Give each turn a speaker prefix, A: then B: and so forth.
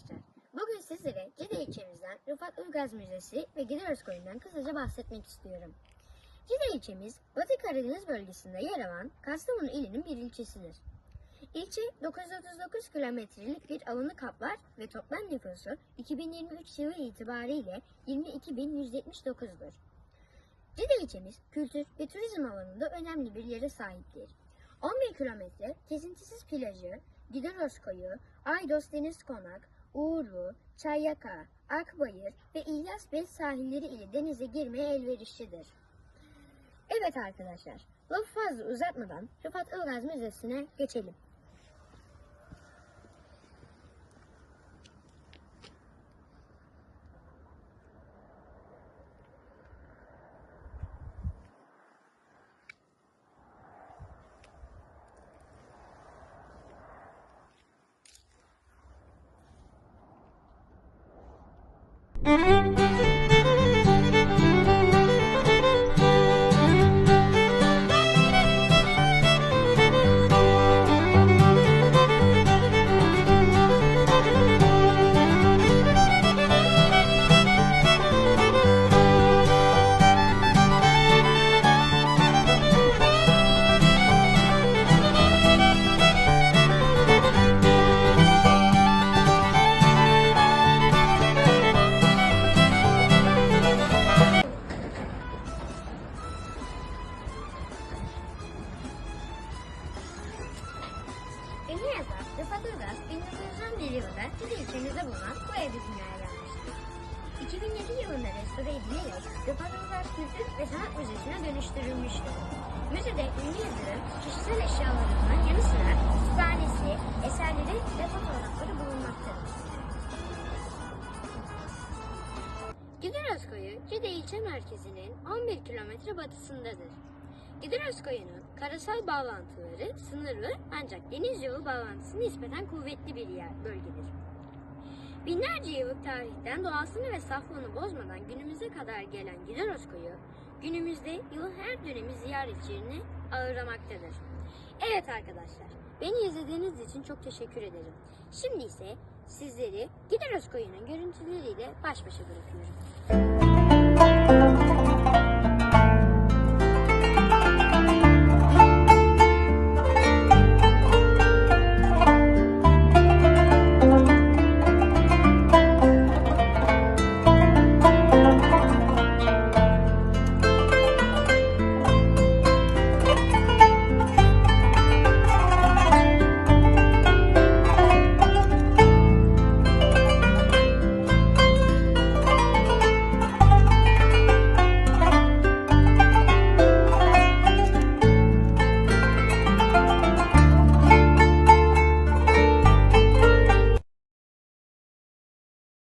A: arkadaşlar. Bugün sizlere Cide ilçemizden Rıfat Ilgaz Müzesi ve Gideros Koyun'dan kısaca bahsetmek istiyorum. Cide ilçemiz Batı Karadeniz bölgesinde yer alan Kastamonu ilinin bir ilçesidir. İlçe 939 kilometrelik bir alanı kaplar ve toplam nüfusu 2023 yılı itibariyle 22.179'dur. Cide ilçemiz kültür ve turizm alanında önemli bir yere sahiptir. 11 kilometre kesintisiz plajı, Gideros Koyu, Aydos Deniz Konak, Uğurlu, Çayyaka, Akbayır ve İlyas Bey sahilleri ile denize girmeye elverişlidir. Evet arkadaşlar, lafı fazla uzatmadan Rıfat Ilgaz Müzesi'ne geçelim. Ünlü yazar Rıfat Ilgaz 1911 yılında Cide ilçemizde bulunan bu evde dünyaya gelmiştir. 2007 yılında restore edilerek Ilgaz Kültür ve Sanat Müzesi'ne dönüştürülmüştür. Müzede ünlü yazarın kişisel eşyalarından yanı sıra kütüphanesi, eserleri ve fotoğrafları bulunmaktadır. Gideros Koyu, Cide ilçe merkezinin 11 kilometre batısındadır. Gideros Koyu'nun karasal bağlantıları sınırlı ancak deniz yolu bağlantısı nispeten kuvvetli bir yer, bölgedir. Binlerce yıllık tarihten doğasını ve saflığını bozmadan günümüze kadar gelen Gideros Koyu, günümüzde yılın her dönemi ziyaretçilerini ağırlamaktadır. Evet arkadaşlar, beni izlediğiniz için çok teşekkür ederim. Şimdi ise sizleri Gideros Koyu'nun görüntüleriyle baş başa bırakıyorum.